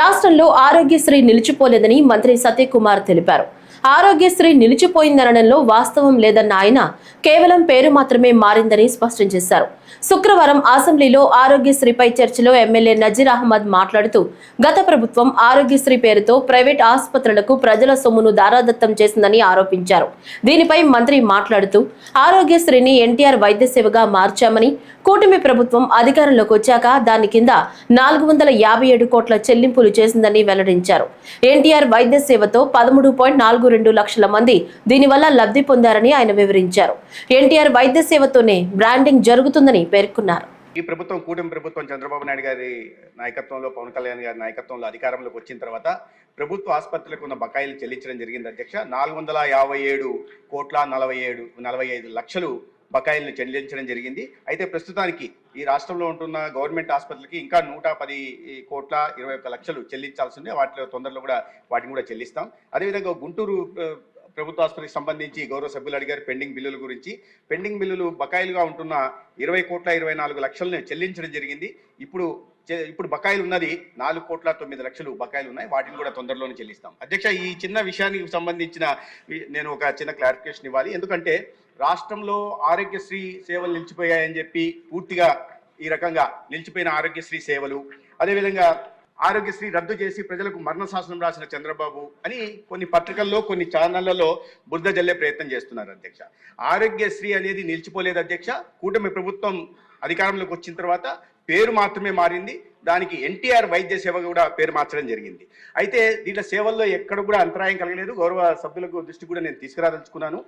రాష్ట్రంలో ఆరోగ్యశ్రీ నిలిచిపోలేదని మంత్రి సత్యకుమార్ తెలిపారు. ఆరోగ్యశ్రీ నిలిచిపోయిందనడంలో వాస్తవం లేదన్న ఆయన కేవలం పేరు మాత్రమే మారిందని స్పష్టం చేశారు. శుక్రవారం అసెంబ్లీలో ఆరోగ్యశ్రీపై చర్చలో ఎమ్మెల్యే నజీర్ అహ్మద్ మాట్లాడుతూ గత ప్రభుత్వం ఆరోగ్యశ్రీ పేరుతో ప్రైవేట్ ఆసుపత్రులకు ప్రజల సొమ్మును దారాదత్తం చేసిందని ఆరోపించారు. దీనిపై మంత్రి మాట్లాడుతూ ఆరోగ్యశ్రీని ఎన్టీఆర్ వైద్య సేవగా మార్చామని కూటమి ప్రభుత్వం అధికారంలోకి వచ్చాక దాని కింద నాలుగు వందల యాభై ఏడు కోట్ల చెల్లింపులు చేసిందని వెల్లడించారు. ఎన్టీఆర్ వైద్య సేవతో పదమూడు పాయింట్ నాలుగు రెండు లక్షల మంది దీనివల్ల లబ్ధి పొందారని ఆయన వివరించారు. ఎన్టీఆర్ వైద్య సేవతోనే బ్రాండింగ్ జరుగుతుందని పేర్కొన్నారు. ఈ ప్రభుత్వం కూటమి ప్రభుత్వం చంద్రబాబు నాయుడు గారి నాయకత్వంలో పవన్ కళ్యాణ్ గారి నాయకత్వంలో అధికారంలోకి వచ్చిన తర్వాత ప్రభుత్వ ఆసుపత్రులకు ఉన్న బకాయిలు చెల్లించడం జరిగింది. అధ్యక్ష నాలుగు వందల యాభై ఏడు కోట్ల నలభై ఏడు నలభై ఐదు లక్షలు బకాయిలను చెల్లించడం జరిగింది. అయితే ప్రస్తుతానికి ఈ రాష్ట్రంలో ఉంటున్న గవర్నమెంట్ ఆసుపత్రులకి ఇంకా నూట పది కోట్ల ఇరవై ఒక్క లక్షలు చెల్లించాల్సి ఉంది. వాటిలో తొందరలో కూడా వాటిని కూడా చెల్లిస్తాం. అదేవిధంగా గుంటూరు ప్రభుత్వ ఆసుపత్రికి సంబంధించి గౌరవ సభ్యులు అడిగారు పెండింగ్ బిల్లుల గురించి. పెండింగ్ బిల్లులు బకాయిలుగా ఉంటున్న ఇరవై కోట్ల ఇరవై నాలుగు లక్షలను చెల్లించడం జరిగింది. ఇప్పుడు ఇప్పుడు బకాయిలు ఉన్నది నాలుగు కోట్ల తొమ్మిది లక్షలు బకాయిలు ఉన్నాయి. వాటిని కూడా తొందరలోనే చెల్లిస్తాం. అధ్యక్ష ఈ చిన్న విషయానికి సంబంధించిన నేను ఒక చిన్న క్లారిఫికేషన్ ఇవ్వాలి. ఎందుకంటే రాష్ట్రంలో ఆరోగ్యశ్రీ సేవలు నిలిచిపోయాయని చెప్పి పూర్తిగా ఈ రకంగా నిలిచిపోయిన ఆరోగ్యశ్రీ సేవలు అదేవిధంగా ఆరోగ్యశ్రీ రద్దు చేసి ప్రజలకు మరణ శాసనం రాసిన చంద్రబాబు అని కొన్ని పత్రికల్లో కొన్ని ఛానళ్ళలో బురద జల్లే ప్రయత్నం చేస్తున్నారు అధ్యక్ష. ఆరోగ్యశ్రీ అనేది నిలిచిపోలేదు అధ్యక్ష. కూటమి ప్రభుత్వం అధికారంలోకి వచ్చిన తర్వాత పేరు మాత్రమే మారింది. దానికి ఎన్టీఆర్ వైద్య సేవ కూడా పేరు మార్చడం జరిగింది. అయితే దీంట్లో సేవల్లో ఎక్కడ కూడా అంతరాయం కలగలేదు. గౌరవ సభ్యులకు దృష్టి కూడా నేను తీసుకురాదలుచుకున్నాను.